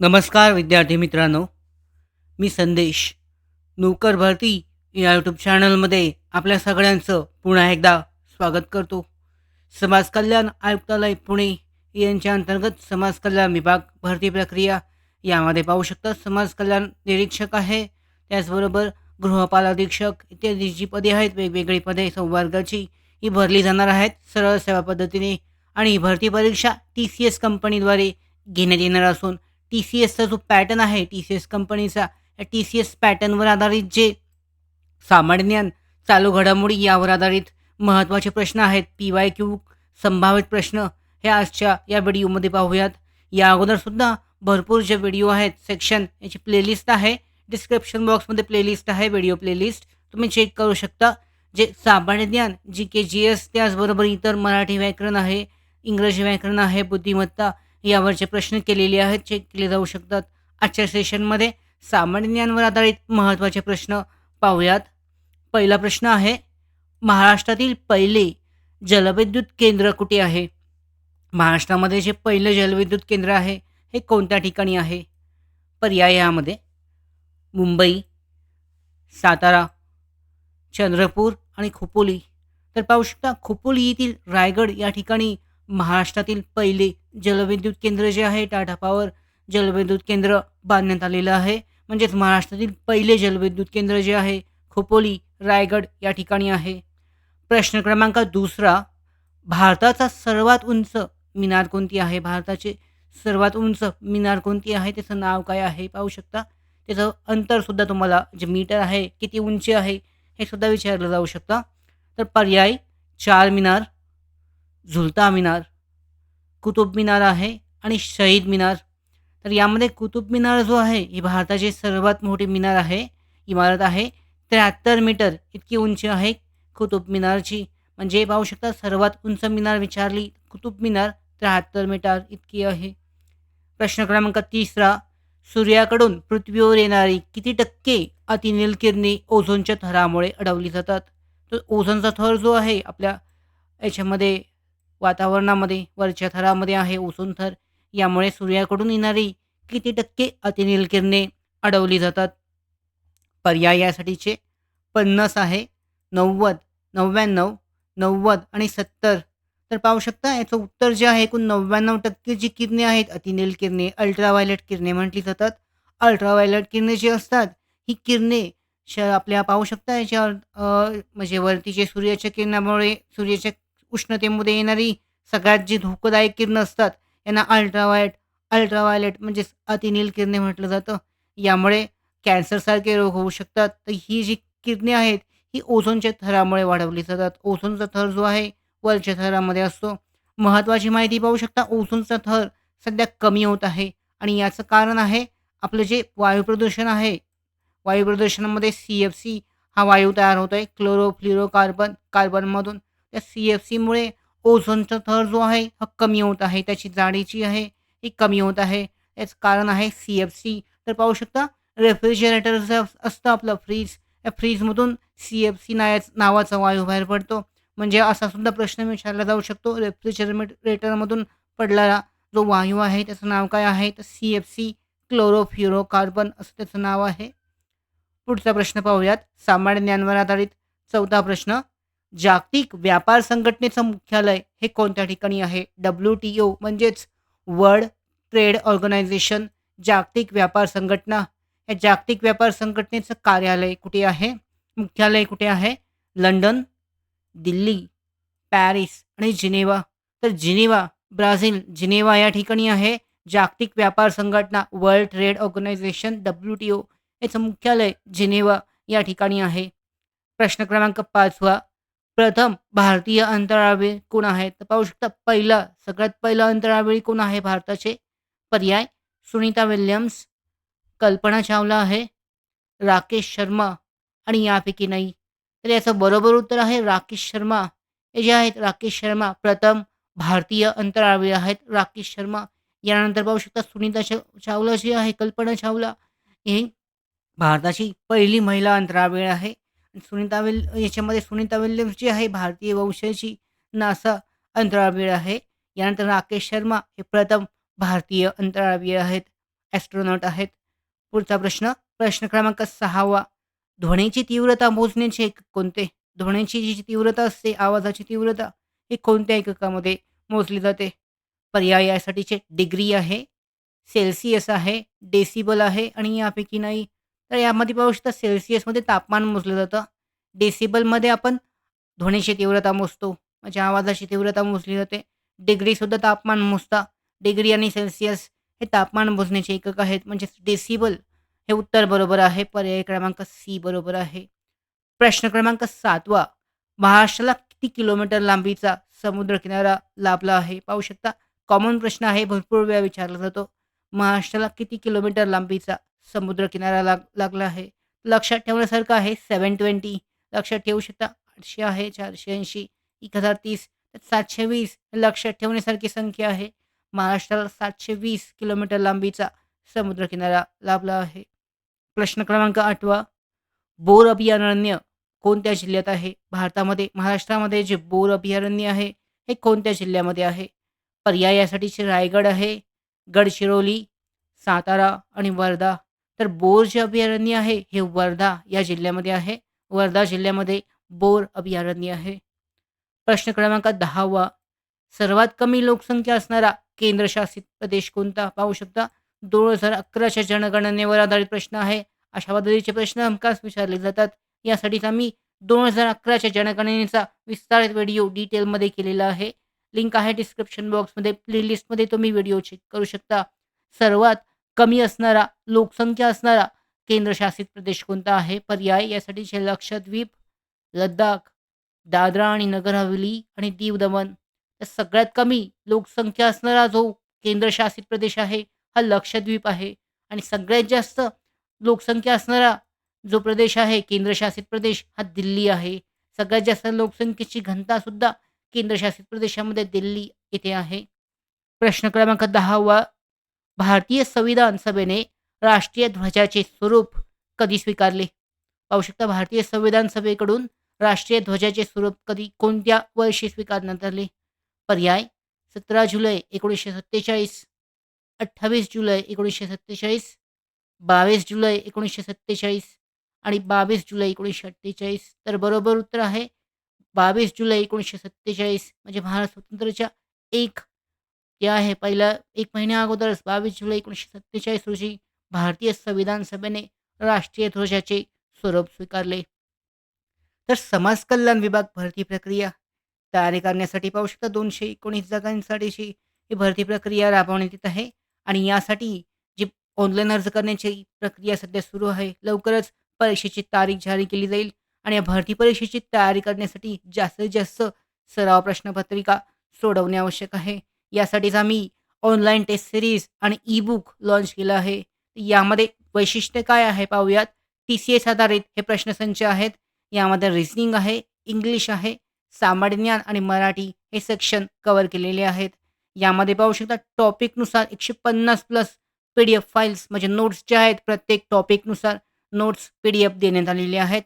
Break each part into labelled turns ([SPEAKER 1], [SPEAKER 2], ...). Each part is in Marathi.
[SPEAKER 1] नमस्कार विद्यार्थी मित्रांनो. मी संदेश. नोकर भरती या यूट्यूब चॅनलमध्ये आपल्या सगळ्यांचं पुन्हा एकदा स्वागत करतो. समाज कल्याण आयुक्तालय पुणे यांच्या अंतर्गत समाज कल्याण विभाग भरती प्रक्रिया यामध्ये पाहू शकता. समाज कल्याण निरीक्षक आहे. त्याचबरोबर गृहपाल अधीक्षक इत्यादी जी पदे आहेत वेगवेगळी पदे संवर्गाची ही भरली जाणार आहेत. सरळ सेवा पद्धतीने आणि ही भरती परीक्षा टी सी एस कंपनीद्वारे घेण्यात येणार असून टी सी एसचा जो पॅटर्न आहे टी सी एस कंपनीचा या टी सी एस पॅटर्नवर आधारित जे सामान्य ज्ञान चालू घडामोडी यावर आधारित महत्त्वाचे प्रश्न आहेत पी वाय क्यू संभावित प्रश्न हे आजच्या या व्हिडिओमध्ये पाहूयात. या अगोदरसुद्धा भरपूर जे व्हिडिओ आहेत सेक्शन याची प्लेलिस्ट आहे. डिस्क्रिप्शन बॉक्समध्ये प्लेलिस्ट आहे व्हिडिओ प्लेलिस्ट तुम्ही चेक करू शकता. जे सामान्य ज्ञान जी के जी एस त्याचबरोबर इतर मराठी व्याकरण आहे इंग्रजी व्याकरण आहे बुद्धिमत्ता यावरचे प्रश्न केलेले आहेत चेक केले जाऊ शकतात. आजच्या सेशनमध्ये सामान्य ज्ञानवर आधारित महत्त्वाचे प्रश्न पाहूयात. पहिला प्रश्न आहे महाराष्ट्रातील पहिले जलविद्युत केंद्र कुठे आहे? महाराष्ट्रामध्ये जे पहिलं जलविद्युत केंद्र आहे हे कोणत्या ठिकाणी आहे? पर्याय यामध्ये. मुंबई सातारा चंद्रपूर आणि खोपोली. तर पाहू शकता खोपोली येथील रायगड या ठिकाणी महाराष्ट्रातील पहिले जलविद्युत केंद्र जे आहे टाटा पॉवर जलविद्युत केंद्र बांधण्यात आलेलं आहे. म्हणजेच महाराष्ट्रातील पहिले जलविद्युत केंद्र जे आहे खोपोली रायगड या ठिकाणी आहे. प्रश्न क्रमांक दुसरा भारताचा सर्वात उंच मिनार कोणती आहे? भारताचे सर्वात उंच मिनार कोणती आहे? त्याचं नाव काय आहे? पाहू शकता. त्याचं अंतरसुद्धा तुम्हाला जे मीटर आहे किती उंची आहे हे सुद्धा विचारलं जाऊ शकता. तर पर्याय चार मिनार झुलता मिनार. कुतुब मिनार आहे आणि शहीद मिनार. तर यामध्ये कुतुब मिनार जो आहे ही भारताची सर्वात मोठी मिनार आहे इमारत आहे. त्र्याहत्तर मीटर इतकी उंची आहे कुतुब मिनारची. म्हणजे पाहू शकता सर्वात उंच मिनार विचारली कुतुब मिनार त्र्याहत्तर मीटर इतकी आहे. प्रश्न क्रमांक तिसरा सूर्याकडून पृथ्वीवर येणारी किती टक्के अतिनील किरणे ओझोनच्या थरामुळे अडवली जातात? तर ओझोनचा थर जो आहे आपल्या याच्यामध्ये वातावरणामध्ये वरच्या थरामध्ये आहे ओझोन थर. यामुळे सूर्याकडून येणारी किती टक्के अतिनील किरणे अडवली जातात? पर्याय यासाठीचे पन्नास आहे नव्वद नव्याण्णव नव्वद आणि सत्तर. तर पाहू शकता याचं उत्तर जे आहे एकूण नव्याण्णव टक्के जी किरणे आहेत अतिनील किरणे अल्ट्राव्हायलेट किरणे म्हटली जातात. अल्ट्राव्हायलेट किरणे जी असतात ही किरणे श आपल्या पाहू शकता याच्या म्हणजे वरती जे सूर्याच्या किरणामुळे सूर्याच्या उष्णतेमध्ये येणारी सगळ्यात जी धोकादायक किरणं असतात यांना अल्ट्रावायट अल्ट्रावायलेट म्हणजेच अतिनील किरणे म्हटलं जातं. यामुळे कॅन्सरसारखे रोग होऊ शकतात. तर ही जी किरणे आहेत ही ओझोनच्या थरामुळे वाढवली जातात. ओझोनचा थर जो आहे वरच्या थरामध्ये असतो. महत्त्वाची माहिती पाहू शकता ओझोनचा थर सध्या कमी होत आहे आणि याचं कारण आहे आपलं जे वायू प्रदूषण आहे वायू प्रदूषणामध्ये सी एफ सी हा वायू तयार होतो आहे क्लोरोफ्लिरो कार्बन कार्बनमधून त्या सी एफ सीमुळे ओझोनचा थर जो आहे हा कमी होत आहे. त्याची जाडीची आहे ही कमी होत आहे. याचं कारण आहे सी एफ सी तर पाहू शकता रेफ्रिजरेटर जे असतं आपलं फ्रीज या फ्रीजमधून सी एफ सी नाया नावाचा वायू बाहेर पडतो. म्हणजे असा सुद्धा प्रश्न विचारला जाऊ शकतो. रेफ्रिजरेटरमधून पडलेला जो वायू आहे त्याचं नाव काय आहे? तर C F C chlorofluoro carbon असं त्याचं नाव आहे. पुढचा प्रश्न पाहूयात. सामान्य ज्ञानवर आधारित चौथा प्रश्न. जागतिक व्यापार संघटनेचं मुख्यालय हे कोणत्या ठिकाणी आहे? डब्ल्यू टी ओ म्हणजेच वर्ल्ड ट्रेड ऑर्गनायझेशन जागतिक व्यापार संघटना. या जागतिक व्यापार संघटनेचं कार्यालय कुठे आहे? मुख्यालय कुठे आहे? लंडन दिल्ली पॅरिस आणि जिनेवा. तर जिनेवा ब्राझील. जिनेवा या ठिकाणी आहे. जागतिक व्यापार संघटना World Trade Organisation W T O याचं मुख्यालय जिनेवा या ठिकाणी आहे. प्रश्न क्रमांक पाचवा प्रथम भारतीय अंतराळवीर कोण आहेत तर पाहू शकता पहिलं सगळ्यात पहिलं अंतराळवीर कोण आहे भारताचे? पर्याय सुनीता विल्यम्स कल्पना चावला आहे राकेश शर्मा आणि यापैकी नाही. तर याचं बरोबर उत्तर आहे राकेश शर्मा. हे जे आहेत राकेश शर्मा प्रथम भारतीय अंतराळवीर आहेत राकेश शर्मा. यानंतर पाहू शकता सुनीता चावला जी आहे कल्पना चावला ही भारताची पहिली महिला अंतराळवीर आहे. सुनीता विल याच्यामध्ये सुनीता विल्यम्स जी आहे भारतीय वंशाची नासा अंतराळवीर आहे. यानंतर राकेश शर्मा हे प्रथम भारतीय अंतराळवीर आहेत ॲस्ट्रॉनॉट आहेत. पुढचा प्रश्न प्रश्न क्रमांक सहावा ध्वनीची तीव्रता मोजण्याचे एकक कोणते? ध्वनीची जी तीव्रता असते आवाजाची तीव्रता ही कोणत्या एककामध्ये मोजली जाते? पर्याय यासाठीचे डिग्री आहे सेल्सिअस आहे डेसिबल आहे आणि यापैकी नाही तर यामध्ये पाहू शकता सेल्सिअसमध्ये तापमान मोजलं जातं. डेसिबलमध्ये आपण ध्वनीची तीव्रता मोजतो. म्हणजे आवाजाची तीव्रता मोजली जाते. डिग्रीसुद्धा तापमान मोजता. डिग्री आणि सेल्सिअस हे तापमान मोजण्याचे एकक आहेत. म्हणजे डेसिबल हे उत्तर बरोबर आहे. पर्याय क्रमांक सी बरोबर आहे. प्रश्न क्रमांक सातवा महाराष्ट्राला किती किलोमीटर लांबीचा समुद्रकिनारा लाभला आहे? पाहू शकता. कॉमन प्रश्न आहे. भरपूर वेळा विचारला जातो. महाराष्ट्राला किती किलोमीटर लांबीचा समुद्रकिनारा लाग लागला आहे? लक्षात ठेवण्यासारखं आहे. सेवन ट्वेंटी लक्षात ठेवू शकता. आठशे आहे चारशे ऐंशी. एक हजार तीस. सातशे वीस. लक्षात ठेवण्यासारखी संख्या आहे. महाराष्ट्राला सातशे वीस किलोमीटर लांबीचा समुद्रकिनारा लाभला आहे. प्रश्न क्रमांक आठवा. बोर अभयारण्य कोणत्या जिल्ह्यात आहे? भारतामध्ये महाराष्ट्रामध्ये जे बोर अभयारण्य आहे हे कोणत्या जिल्ह्यामध्ये आहे? पर्यायासाठीचे रायगड आहे गडचिरोली सातारा आणि वर्धा. तर बोर जे अभयारण्य आहे हे वर्धा या जिल्ह्यामध्ये आहे. वर्धा जिल्ह्यामध्ये बोर अभयारण्य आहे. प्रश्न क्रमांक दहावा. सर्वात कमी लोकसंख्या असणारा केंद्रशासित प्रदेश कोणता? पाहू शकता. दोन हजार अकराच्या जनगणनेवर आधारित प्रश्न आहे. अशा पद्धतीचे प्रश्न हमखास विचारले जातात. यासाठीच आम्ही दोन हजार अकराच्या जनगणनेचा विस्तारित व्हिडिओ डिटेलमध्ये केलेला आहे. लिंक आहे डिस्क्रिप्शन बॉक्समध्ये. प्लेलिस्टमध्ये तुम्ही व्हिडिओ चेक करू शकता. सर्वात कमी असणारा लोकसंख्या असणारा केंद्रशासित प्रदेश कोणता आहे? पर्याय यासाठीचे लक्षद्वीप लद्दाख दादरा आणि नगर हवेली आणि दीव दमन तर सगळ्यात कमी लोकसंख्या असणारा जो केंद्रशासित प्रदेश आहे हा लक्षद्वीप आहे. आणि सगळ्यात जास्त लोकसंख्या असणारा जो प्रदेश आहे केंद्रशासित प्रदेश हा दिल्ली आहे. सगळ्यात जास्त लोकसंख्येची घनतासुद्धा केंद्रशासित प्रदेशामध्ये दिल्ली येथे आहे. प्रश्न क्रमांक दहावा भारतीय संविधान सभेने राष्ट्रीय ध्वजाचे स्वरूप कधी स्वीकारले? पाहू शकता भारतीय संविधान सभेकडून राष्ट्रीय ध्वजाचे स्वरूप कधी कोणत्या वर्षी स्वीकारण्यात आले? पर्याय सतरा जुलै एकोणीसशे सत्तेचाळीस अठ्ठावीस जुलै एकोणीसशे सत्तेचाळीस बावीस जुलै एकोणीसशे सत्तेचाळीस आणि बावीस जुलै एकोणीसशे अठ्ठेचाळीस. तर बरोबर उत्तर आहे बावीस जुलै एकोणीसशे सत्तेचाळीस म्हणजे भारत स्वतंत्रच्या एक जे आहे पहिल्या एक महिन्या अगोदरच बावीस जुलै एकोणीसशे सत्तेचाळीस रोजी भारतीय संविधान सभेने राष्ट्रीय ध्वजाचे स्वरूप स्वीकारले. तर समाज कल्याण विभाग भरती प्रक्रिया तयारी करण्यासाठी पाहू शकता दोनशे एकोणीस जागांसाठीची ही भरती प्रक्रिया राबवण्यात येत आहे आणि यासाठी जी ऑनलाईन अर्ज करण्याची प्रक्रिया सध्या सुरू आहे लवकरच परीक्षेची तारीख जारी केली जाईल. आणि या भरती परीक्षेची तयारी करण्यासाठी जास्तीत जास्त सराव प्रश्नपत्रिका सोडवणे आवश्यक आहे. यासाठीच आम्ही ऑनलाईन टेस्ट सिरीज आणि ई बुक लॉन्च केलं आहे. यामध्ये वैशिष्ट्य काय आहे पाहूयात. टी सी एस आधारित हे प्रश्नसंच आहेत. यामध्ये रिझनिंग आहे इंग्लिश आहे सामान्य ज्ञान आणि मराठी हे सेक्शन कवर केलेले आहेत. यामध्ये पाहू शकता टॉपिकनुसार एकशे पन्नास plus P D F files म्हणजे नोट्स जे आहेत प्रत्येक टॉपिकनुसार नोट्स पी डी एफ देण्यात आलेले आहेत.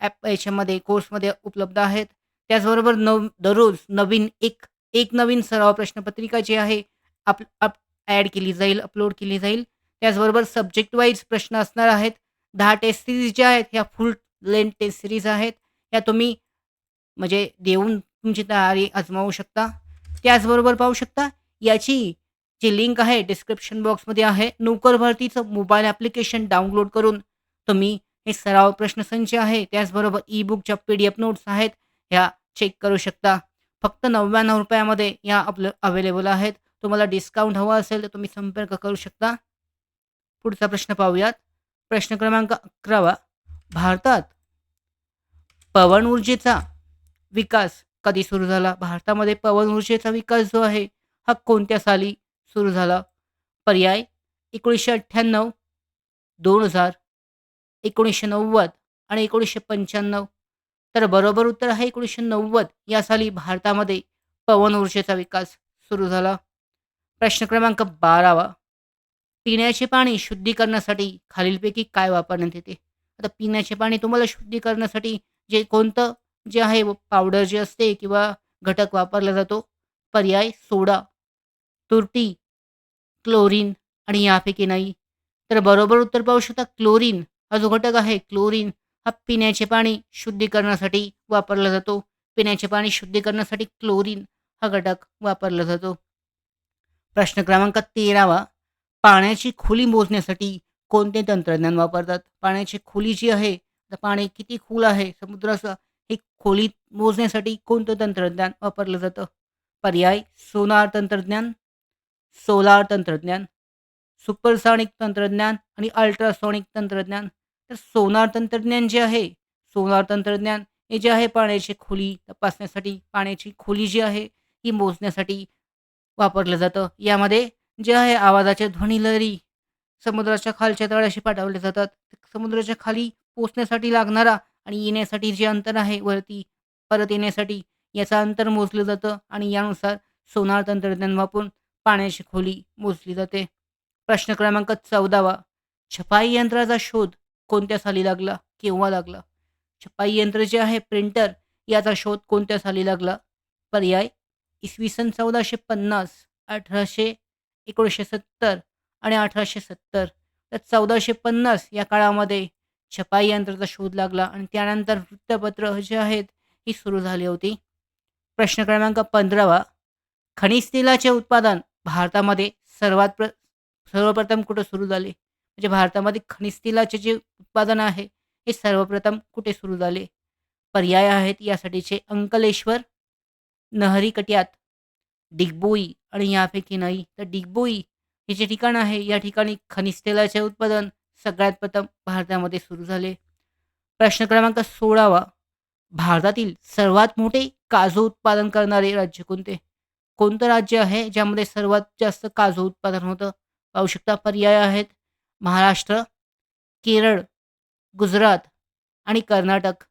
[SPEAKER 1] ॲप याच्यामध्ये कोर्समध्ये उपलब्ध आहेत. त्याचबरोबर नव दररोज नवीन एक एक नवीन सराव प्रश्नपत्रिका जी आहे अप अप ॲड केली जाईल अपलोड केली जाईल. त्याचबरोबर सब्जेक्ट वाईज प्रश्न असणार आहेत. दहा टेस्ट सिरीज ज्या आहेत ह्या फुल लेंथ टेस्ट सिरीज आहेत. ह्या तुम्ही म्हणजे देऊन तुमची तयारी आजमावू शकता. त्याचबरोबर पाहू शकता याची जी लिंक आहे डिस्क्रिप्शन बॉक्समध्ये आहे. नोकर भरतीचं मोबाईल ॲप्लिकेशन डाउनलोड करून तुम्ही हे सराव प्रश्नसंच आहे. त्याचबरोबर ई बुकच्या पी डी एफ नोट्स आहेत. ह्या चेक करू शकता. फक्त नव्याण्णव रुपयामध्ये या आपलं अवेलेबल आहेत. तुम्हाला डिस्काउंट हवा असेल तर तुम्ही संपर्क करू शकता. पुढचा प्रश्न पाहूयात. प्रश्न क्रमांक अकरावा. भारतात पवन ऊर्जेचा विकास कधी सुरू झाला? भारतामध्ये पवन ऊर्जेचा विकास जो आहे हा कोणत्या साली सुरू झाला? पर्याय एकोणीसशे अठ्ठ्याण्णव दोन हजार एकोणीसशे नव्वद आणि एकोणीसशे पंच्याण्णव. तर बरोबर उत्तर आहे एकोणीसशे नव्वद. या साली भारतामध्ये पवन ऊर्जेचा विकास सुरू झाला. प्रश्न क्रमांक बारावा. पिण्याचे पाणी शुद्धीकरणासाठी खालीलपैकी काय वापरण्यात येते? आता पिण्याचे पाणी तुम्हाला शुद्धीकरणासाठी जे कोणतं जे आहे पावडर जे असते किंवा घटक वापरला जातो पर्याय सोडा. तुरटी क्लोरीन आणि यापैकी नाही. तर बरोबर उत्तर पाहू शकता क्लोरीन. हा जो घटक आहे क्लोरीन हा पिण्याचे पाणी शुद्धीकरणासाठी वापरला जातो. पिण्याचे पाणी शुद्धीकरणासाठी क्लोरीन हा घटक वापरला जातो. प्रश्न क्रमांक तेरावा. पाण्याची खोली मोजण्यासाठी कोणते तंत्रज्ञान वापरतात? पाण्याची खोली जी आहे तर पाणी किती खोल आहे? समुद्राचं हे खोली मोजण्यासाठी कोणतं तंत्रज्ञान वापरलं जातं? पर्याय सोनार तंत्रज्ञान सोलार तंत्रज्ञान सुपरसॉनिक तंत्रज्ञान आणि अल्ट्रासॉनिक तंत्रज्ञान. तर सोनार तंत्रज्ञान जे आहे सोनार तंत्रज्ञान हे जे आहे पाण्याची खोली तपासण्यासाठी पाण्याची खोली जी आहे ही मोजण्यासाठी वापरलं जातं. यामध्ये जे आहे आवाजाच्या ध्वनिलहरी समुद्राच्या खालच्या तळाशी पाठवले जातात. समुद्राच्या खाली पोचण्यासाठी लागणारा आणि येण्यासाठी जे अंतर आहे वरती परत येण्यासाठी याचं अंतर मोजलं जातं आणि यानुसार सोनार तंत्रज्ञान वापरून पाण्याची खोली मोजली जाते. प्रश्न क्रमांक चौदावा. छपाई यंत्राचा शोध कोणत्या साली लागला? केव्हा लागला? छपाई यंत्र जे आहे प्रिंटर याचा शोध कोणत्या साली लागला? पर्याय इसवी सन चौदाशे पन्नास अठराशे एकोणीसशे सत्तर आणि अठराशे सत्तर. तर चौदाशे पन्नास या काळामध्ये छपाई यंत्राचा शोध लागला आणि त्यानंतर वृत्तपत्र जे आहेत ही सुरू झाली होती. प्रश्न क्रमांक पंधरावा. खनिज तेलाचे उत्पादन भारतामध्ये सर्वात प्र सर्वप्रथम कुठं सुरू झाले? म्हणजे भारतामध्ये खनिज तेलाचे जे उत्पादन आहे हे सर्वप्रथम कुठे सुरू झाले? पर्याय आहेत यासाठीचे अंकलेश्वर नहरी कट्यात डिगबोई आणि यापैकी नाही तर डिगबोई हे जे ठिकाण आहे या ठिकाणी खनिज तेलाचे उत्पादन सगळ्यात प्रथम भारतामध्ये सुरू झाले. प्रश्न क्रमांक सोळावा. भारतातील सर्वात मोठे काजू उत्पादन करणारे राज्य कोणते? कोणतं राज्य आहे ज्यामध्ये सर्वात जास्त काजू उत्पादन होतं? पाहू शकता पर्याय आहेत महाराष्ट्र केरळ गुजरात आणि कर्नाटक.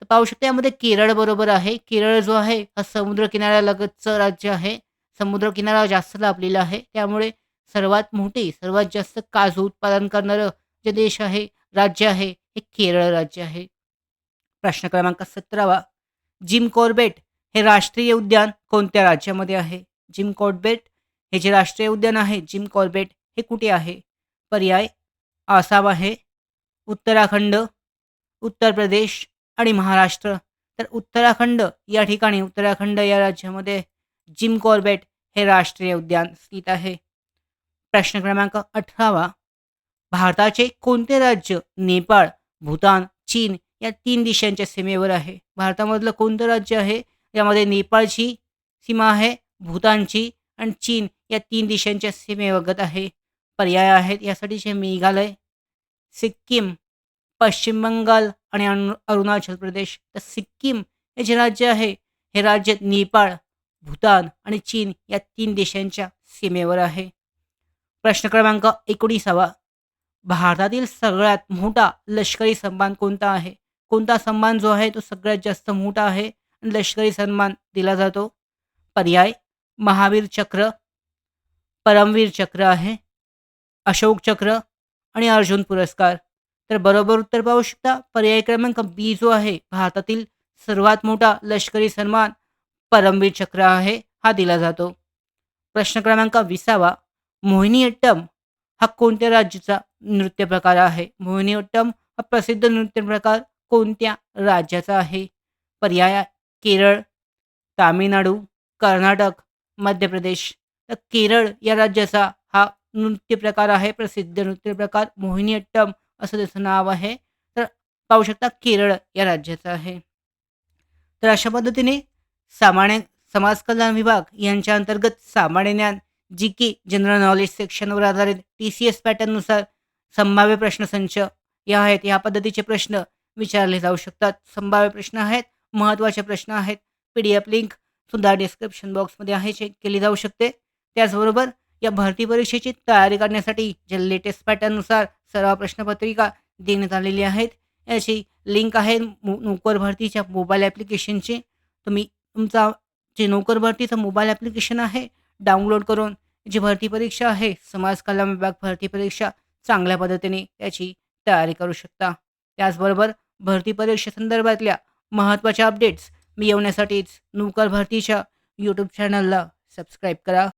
[SPEAKER 1] तर पाहू शकता यामध्ये केरळ बरोबर आहे. केरळ जो आहे हा समुद्रकिनाऱ्यालगतचं राज्य आहे. समुद्रकिनारा जास्त लाभलेला आहे. त्यामुळे सर्वात मोठे सर्वात जास्त काजू उत्पादन करणारं जे देश आहे राज्य आहे हे केरळ राज्य आहे. प्रश्न क्रमांक सतरावा. जिम कॉर्बेट हे राष्ट्रीय उद्यान कोणत्या राज्यामध्ये आहे? जिम कॉर्बेट हे जे राष्ट्रीय उद्यान आहे जिम कॉर्बेट हे कुठे आहे? पर्याय आसाम आहे उत्तराखंड उत्तर प्रदेश आणि महाराष्ट्र. तर उत्तराखंड या ठिकाणी उत्तराखंड या राज्यामध्ये जिम कॉर्बेट हे राष्ट्रीय उद्यान स्थित आहे. प्रश्न क्रमांक अठरावा. भारताचे कोणते राज्य नेपाळ भूतान चीन या तीन देशांच्या सीमेवर आहे? भारतामधलं कोणतं राज्य आहे? यामध्ये नेपाळची सीमा आहे भूतानची आणि चीन या तीन देशांच्या सीमेवगत आहे. पर्याय आहेत यासाठीचे मेघालय सिक्कीम पश्चिम बंगाल आणि अरुणाचल प्रदेश. तर सिक्कीम हे जे राज्य आहे हे राज्य नेपाळ भूतान आणि चीन या तीन देशांच्या सीमेवर आहे. प्रश्न क्रमांक एकोणीसावा. भारतातील सगळ्यात मोठा लष्करी सन्मान कोणता आहे? कोणता सन्मान जो आहे तो सगळ्यात जास्त मोठा आहे आणि लष्करी सन्मान दिला जातो? पर्याय महावीर चक्र परमवीर चक्र आहे. अशोक चक्र आणि अर्जुन पुरस्कार. तर बरोबर उत्तर पाहू शकता पर्याय क्रमांक बी जो आहे भारतातील सर्वात मोठा लष्करी सन्मान परमवीर चक्र आहे हा दिला जातो. प्रश्न क्रमांक विसावा मोहिनीअट्टम हा कोणत्या राज्याचा नृत्य प्रकार आहे? मोहिनीअट्टम हा प्रसिद्ध नृत्य प्रकार कोणत्या राज्याचा आहे? पर्याय केरळ तामिळनाडू कर्नाटक मध्य प्रदेश. तर केरळ या राज्याचा हा नृत्य प्रकार आहे प्रसिद्ध नृत्य प्रकार मोहिनीअट्टम असं त्याचं नाव आहे. तर पाहू शकता केरळ या राज्याचं आहे. तर अशा पद्धतीने सामान्य समाज कल्याण विभाग यांच्या अंतर्गत सामान्य ज्ञान जी के जनरल नॉलेज सेक्शनवर आधारित टी सी एस पॅटर्ननुसार संभाव्य प्रश्नसंच या आहेत. या पद्धतीचे प्रश्न विचारले जाऊ शकतात. संभाव्य प्रश्न आहेत महत्त्वाचे प्रश्न आहेत. पी डी एफ लिंक सुद्धा डिस्क्रिप्शन बॉक्समध्ये आहे चेक केली जाऊ शकते. त्याचबरोबर या भरती परीक्षेची तयारी करण्यासाठी जे लेटेस्ट पॅटर्ननुसार सर्व प्रश्नपत्रिका देण्यात आलेली आहेत. याची लिंक आहे नोकर भरतीच्या मोबाईल ॲप्लिकेशनची तुम्ही तुमचा जे नोकर भरतीचं मोबाईल ॲप्लिकेशन आहे डाउनलोड करून जी भरती परीक्षा आहे समाज कल्याण विभाग भरती परीक्षा चांगल्या पद्धतीने त्याची तयारी करू शकता. त्याचबरोबर भरती परीक्षेसंदर्भातल्या महत्त्वाच्या अपडेट्स मी येवण्यासाठीच नोकर भरतीच्या यूट्यूब चॅनलला सबस्क्राईब करा.